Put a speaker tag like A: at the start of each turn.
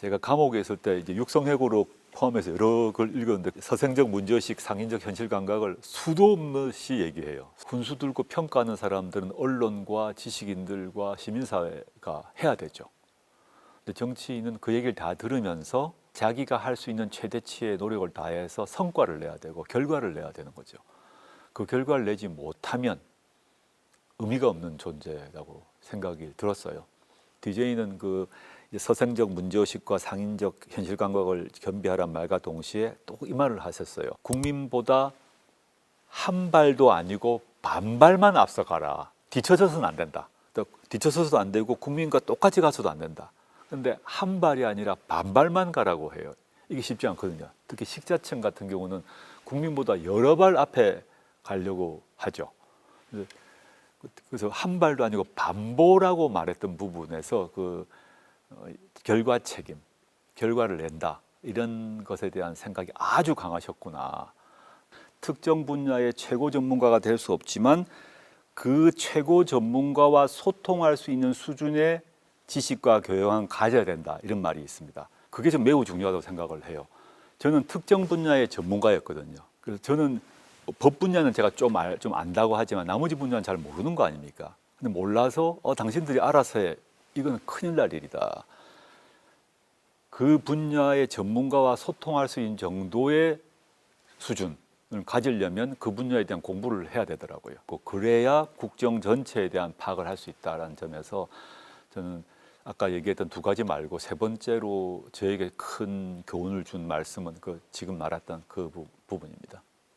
A: 제가 감옥에 있을 때 이제 육성회고록 포함해서 여러 걸 읽었는데 서생적 문제의식, 상인적 현실 감각을 수도 없이 얘기해요. 군수 들고 평가하는 사람들은 언론과 지식인들과 시민사회가 해야 되죠. 근데 정치인은 그 얘기를 다 들으면서 자기가 할 수 있는 최대치의 노력을 다해서 성과를 내야 되고 결과를 내야 되는 거죠. 그 결과를 내지 못하면 의미가 없는 존재라고 생각이 들었어요. DJ는 그 서생적 문제의식과 상인적 현실 감각을 겸비하란 말과 동시에 또 이 말을 하셨어요. 국민보다 한 발도 아니고 반발만 앞서가라. 뒤쳐져서는 안 된다. 또 뒤쳐서도 안 되고 국민과 똑같이 가서도 안 된다. 근데 한 발이 아니라 반발만 가라고 해요. 이게 쉽지 않거든요. 특히 식자층 같은 경우는 국민보다 여러 발 앞에 가려고 하죠. 그래서 한 발도 아니고 반보라고 말했던 부분에서 그 어, 결과 책임, 결과를 낸다 이런 것에 대한 생각이 아주 강하셨구나. 특정 분야의 최고 전문가가 될 수 없지만 그 최고 전문가와 소통할 수 있는 수준의 지식과 교養은 가져야 된다 이런 말이 있습니다. 그게 좀 매우 중요하다고 생각을 해요. 저는 특정 분야의 전문가였거든요. 그래서 저는 법 분야는 제가 좀, 알, 좀 안다고 하지만 나머지 분야는 잘 모르는 거 아닙니까? 근데 몰라서 어, 당신들이 알아서 해. 이건 큰일 날 일이다. 그 분야의 전문가와 소통할 수 있는 정도의 수준을 가지려면 그 분야에 대한 공부를 해야 되더라고요. 그 그래야 국정 전체에 대한 파악을 할 수 있다라는 점에서 저는 아까 얘기했던 두 가지 말고 세 번째로 저에게 큰 교훈을 준 말씀은 그 지금 말했던 그 부, 부분입니다.